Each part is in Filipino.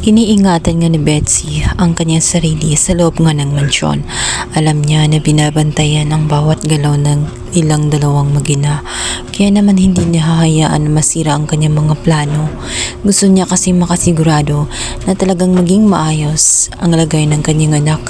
Iniingatan nga ni Betsy ang kanyang sarili sa loob nga ng mansyon. Alam niya na binabantayan ang bawat galaw ng ilang dalawang magina. Kaya naman hindi niya hahayaan masira ang kanyang mga plano. Gusto niya kasi makasigurado na talagang maging maayos ang lagay ng kanyang anak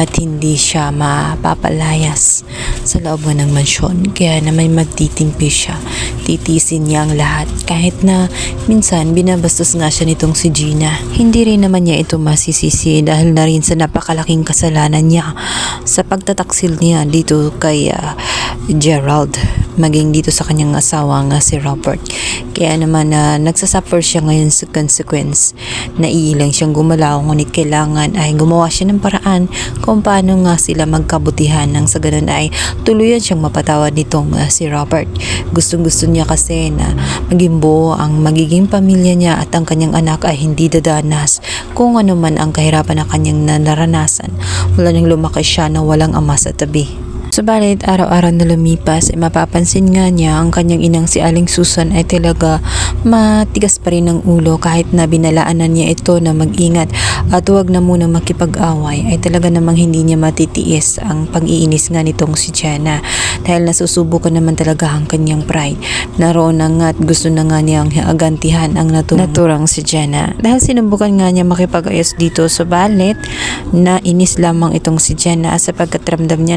at hindi siya mapapalayas sa loob ng mansyon. Kaya naman magtitimpi siya. Titisin niya ang lahat kahit na minsan binabastos nga siya nitong si Gina. Hindi rin naman niya ito masisisi dahil na rin sa napakalaking kasalanan niya sa pagtataksil niya dito kay ah, Gerald maging dito sa kanyang asawa nga si Robert. Kaya naman na nagsasuffer siya ngayon sa consequence. Naiilang siyang gumalaw ngunit kailangan ay gumawa siya ng paraan kung paano nga sila magkabutihan nang sa ganun ay tuluyan siyang mapatawad nitong ah, si Robert. Gustong gusto niya kasi na maging buo ang magiging pamilya niya at ang kanyang anak ay hindi dadanas kung ano man ang kahirapan na kanyang naranasan. Wala nang lumaki siya na walang ama sa tabi. Subalit araw-araw na lumipas ay mapapansin nga niya ang kanyang inang si Aling Susan ay talaga matigas pa rin ng ulo kahit na binalaanan niya ito na mag-ingat at huwag na muna makipag-away ay talaga namang hindi niya matitiis ang pag-iinis nga nitong si Jana dahil nasusubukan naman talaga ang kanyang pride. Naroon na nga at gusto na nga niyang agantihan ang natu- naturang si Jana dahil sinubukan nga niya makipag-ayos dito subalit na inis lamang itong si Jana sapagkat ramdam niya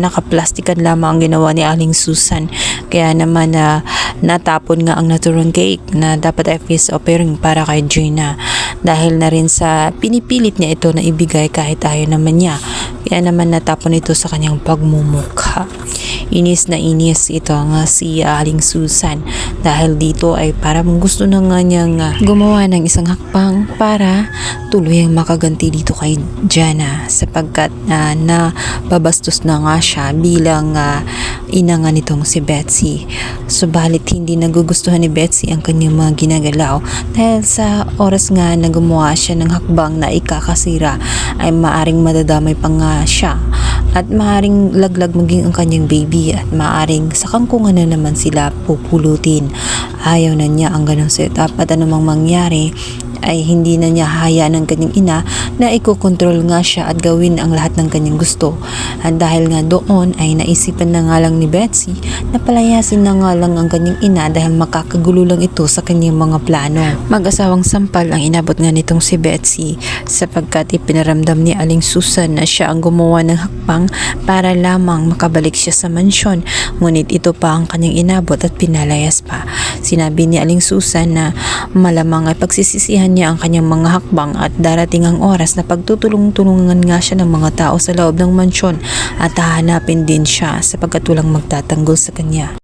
nakaplastikan lamang ang ginawa ni Aling Susan. Kaya naman na natapon nga ang naturang cake na dapat ay face offering para kay Gina. Dahil na rin sa pinipilit niya ito na ibigay kahit ayaw naman niya. Kaya naman natapon ito sa kanyang pagmumukha inis na inis ito nga si Aling Susan. Dahil dito ay parang gusto na nga niyang ah, gumawa ng isang hakbang para tuluyang makaganti dito kay Jana. Sapagkat ah, na babastos na nga siya bilang ah, ina nga nitong si Betsy. Subalit hindi nagugustuhan ni Betsy ang kanyang mga ginagalaw. Dahil sa oras nga na gumawa siya ng hakbang na ikakasira ay maaring madadamay pa nga siya at maaring laglag maging ang kanyang baby at maaring sa kangkungan na naman sila pupulutin. Ayaw na niya ang ganong setup at anumang mangyari ay hindi na niya hayaan ng kanyang ina na ikokontrol nga siya at gawin ang lahat ng kanyang gusto. At dahil nga doon ay naisipan na nga lang ni Betsy na palayasin na nga lang ang kanyang ina dahil makakagulo lang ito sa kanyang mga plano. Mag-asawang sampal ang inabot nga nitong si Betsy sapagkat ipinaramdam ni Aling Susan na siya ang gumawa ng hakbang para lamang makabalik siya sa mansyon. Ngunit ito pa ang kanyang inabot at pinalayas pa. Sinabi ni Aling Susan na malamang ay pagsisisihan niya ang kanyang mga hakbang at darating ang oras na pagtutulong-tulungan nga siya ng mga tao sa loob ng mansyon at hahanapin din siya sapagkat walang magtatanggol sa kanya.